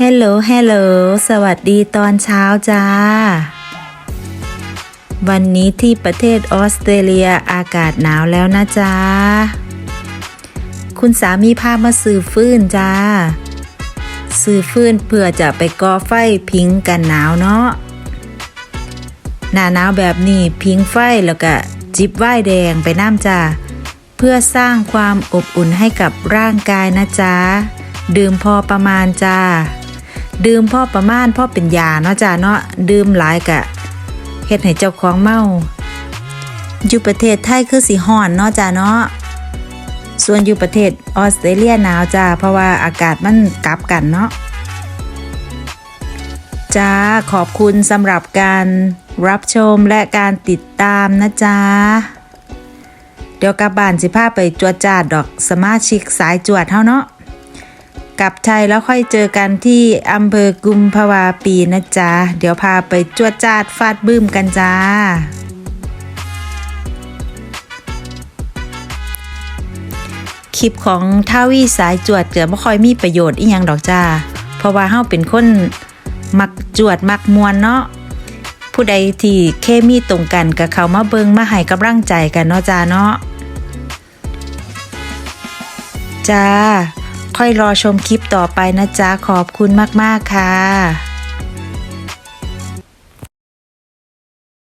ฮลโหลฮลโหลสวัสดีตอนเช้าจ้า วันนี้ที่ประเทศออสเตรเลียอากาศหนาวแล้วนะจ๊ะคุณสามีพามาซื้อฟื้นจ้าซื้อฟื้นเพื่อจะไปก่อไฟพิงกันหนาวเนาะ หน้าหนาวแบบนี้พิงไฟแล้วก็จิบไวน์แดงไปน้ำจ้า เพื่อสร้างความอบอุ่นให้กับร่างกายนะจ๊ะดื่มพอประมาณจ้า ดื่มพ่อประมาณพ่อเป็นยาเนาะจ้าเนาะดื่มหลายกะเฮ็ดให้เจ้าของเมาอยู่ประเทศไทยคือสีห้อนเนาะจ้าเนาะส่วนอยู่ประเทศออสเตรเลียหนาวจ้าเพราะว่าอากาศมันกลับกันเนาะจ้าขอบคุณสำหรับการรับชมและการติดตามนะจ๊ะเดี๋ยวกลับบ้านสิพาไปจวดจาดดอกสมาชิกสายจวดเฮาเนาะ กลับไทยแล้วค่อยเจอกันที่อำเภอกุมภาวาปีนะจ๊ะ เดี๋ยวพาไปจวดจาดฟาดบึ้มกันจ้าคลิปของท่าวีสายจวดเกือบไม่ค่อยมีประโยชน์อีหยังดอกจ้า เพราะว่าเฮาเป็นคนมักจวดมักมวนเนาะ ผู้ใดที่เคมีตรงกันกับเขามาเบิงมาให้กำลังใจกันเนาะจ้าเนาะ จ้า ค่อยรอชมคลิปต่อไปนะจ๊ะ ขอบคุณมาก ๆ ค่ะ